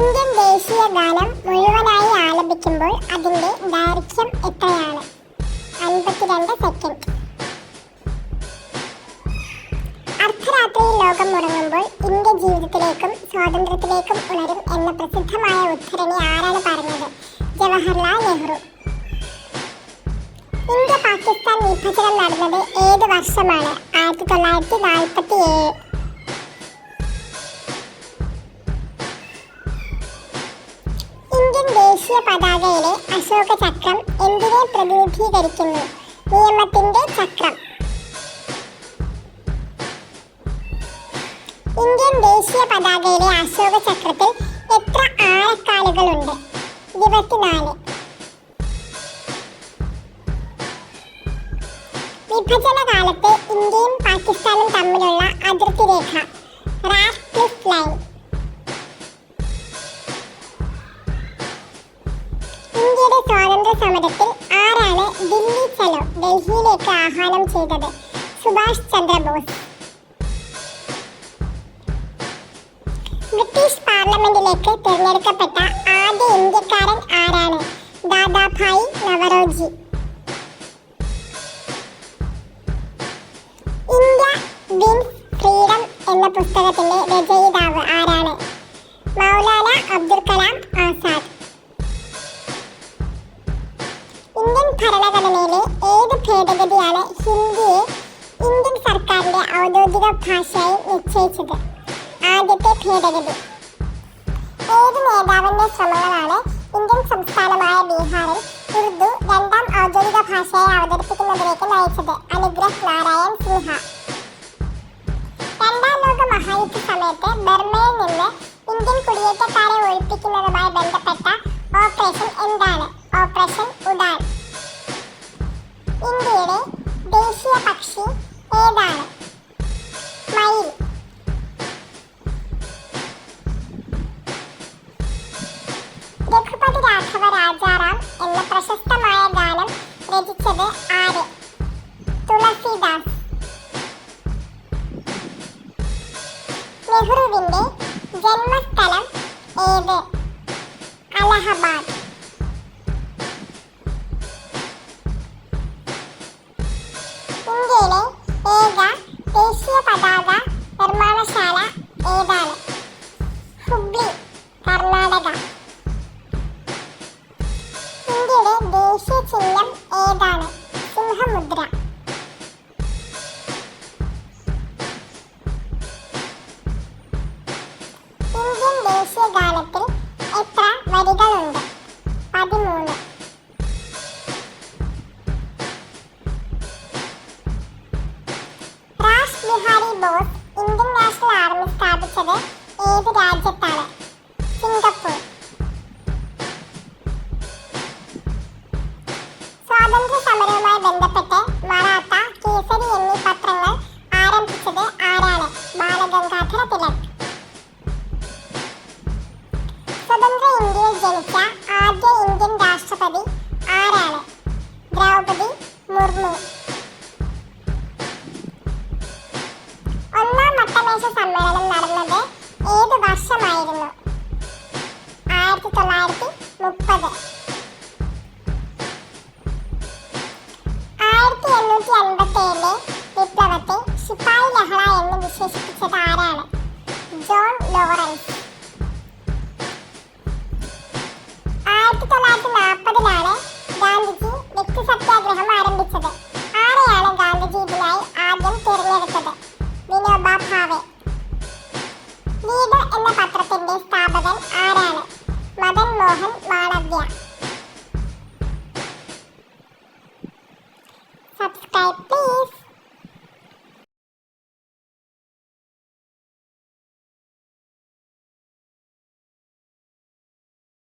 ദേശീയ ഗാനം മുഴുവനായി ആലപിക്കുമ്പോൾ അതിന്റെ ദൈർഘ്യം എത്രയാണ്? അൻപത്തിരണ്ട് സെക്കൻഡ് അർദ്ധരാത്രിയിൽ ലോകം മുടങ്ങുമ്പോൾ ഇന്ത്യ ജീവിതത്തിലേക്കും സ്വാതന്ത്ര്യത്തിലേക്കും ഉണരും എന്ന പ്രസിദ്ധമായ ഉദ്ധരണി ആരാണ് പറഞ്ഞത്? ജവഹർലാൽ നെഹ്റു. ഇന്ത്യ പാകിസ്ഥാൻ വിഭജനം നടന്നത് ഏത് വർഷമാണ്? ആയിരത്തി തൊള്ളായിരത്തി നാൽപ്പത്തി ഏഴ്. ദേശീയ പതാകയിലെ അശോക ചക്രം എന്തിനെ പ്രതിനിധീകരിക്കുന്നു? നിയമത്തിന്റെ ചക്രം. ഇന്ത്യൻ ദേശീയ പതാകയിലെ അശോക ചക്രത്തിൽ എത്ര ആഴക്കാലുകളുണ്ട്? ഇരുപത്തിനാല്. വിഭജന കാലത്ത് ഇന്ത്യയും പാകിസ്ഥാനും തമ്മിലുള്ള അതിർത്തി രേഖ റാഫ്ക്ലിഫ് ലൈൻ. സമരത്തിൽ ആരാണ് ദില്ലി ചലോ ഡൽഹിയിലേക്ക് ആഹ്വാനം ചെയ്തത്? സുഭാഷ് ചന്ദ്രബോസ്. ബ്രിട്ടീഷ് പാർലമെന്റിലേക്ക് തിരഞ്ഞെടുക്കപ്പെട്ട ആദ്യ ഇന്ത്യക്കാരൻ ആരാണ്? Dadabhai Naoroji India wins freedom എന്ന പുസ്തകത്തിന്റെ രചയിതാവ് ആരാണ്? മൗലാന അബ്ദുൽ കലാം ആസാദ്. ഭരണഘടനയിലെ ഏത് ഭേദഗതിയാണ് ഹിന്ദിയെ ഇന്ത്യൻ സർക്കാരിന്റെ ഔദ്യോഗിക ഭാഷയായി നിശ്ചയിച്ചത്? ആദ്യത്തെ ഭേദഗതി. ഏത് നേതാവിന്റെ ശ്രമങ്ങളാണ് ഇന്ത്യൻ സംസ്ഥാനമായ ബീഹാറിൽ ഉറുദു രണ്ടാം ഔദ്യോഗിക ഭാഷയായി അവതരിപ്പിക്കുന്നതിലേക്ക് നയിച്ചത്? രാജാറാം എന്ന പ്രശസ്തമായ ഗാനം രചിച്ചത് ആര്? തുളസിദാസ്. നെഹ്റുവിന്റെ ജന്മസ്ഥലം ഏത്? അലഹബാദ്. ഇന്ത്യൻ ദേശീയ ഗാനത്തിൽ എത്ര വരികളുണ്ട്? പതിമൂന്ന്. Rash Behari Bose Indian National Army സ്ഥാപിച്ചത് ഏത് രാജ്യത്താണ്? ജനിച്ച ആദ്യ ഇന്ത്യൻ രാഷ്ട്രപതി ആരാണ്? ദ്രൗപദി മുർമു. ഒന്നാം വട്ടമേശ സമ്മേളനം നടന്നത് ഏത് വർഷമായിരുന്നു? ആയിരത്തി തൊള്ളായിരത്തി മുപ്പത് ആയിരത്തി എണ്ണൂറ്റി അൻപത്തി ഏഴിലെ വിപ്ലവത്തെ ശിപ്പായി ലഹള എന്ന് വിശേഷിപ്പിച്ചത് ആരാണ്?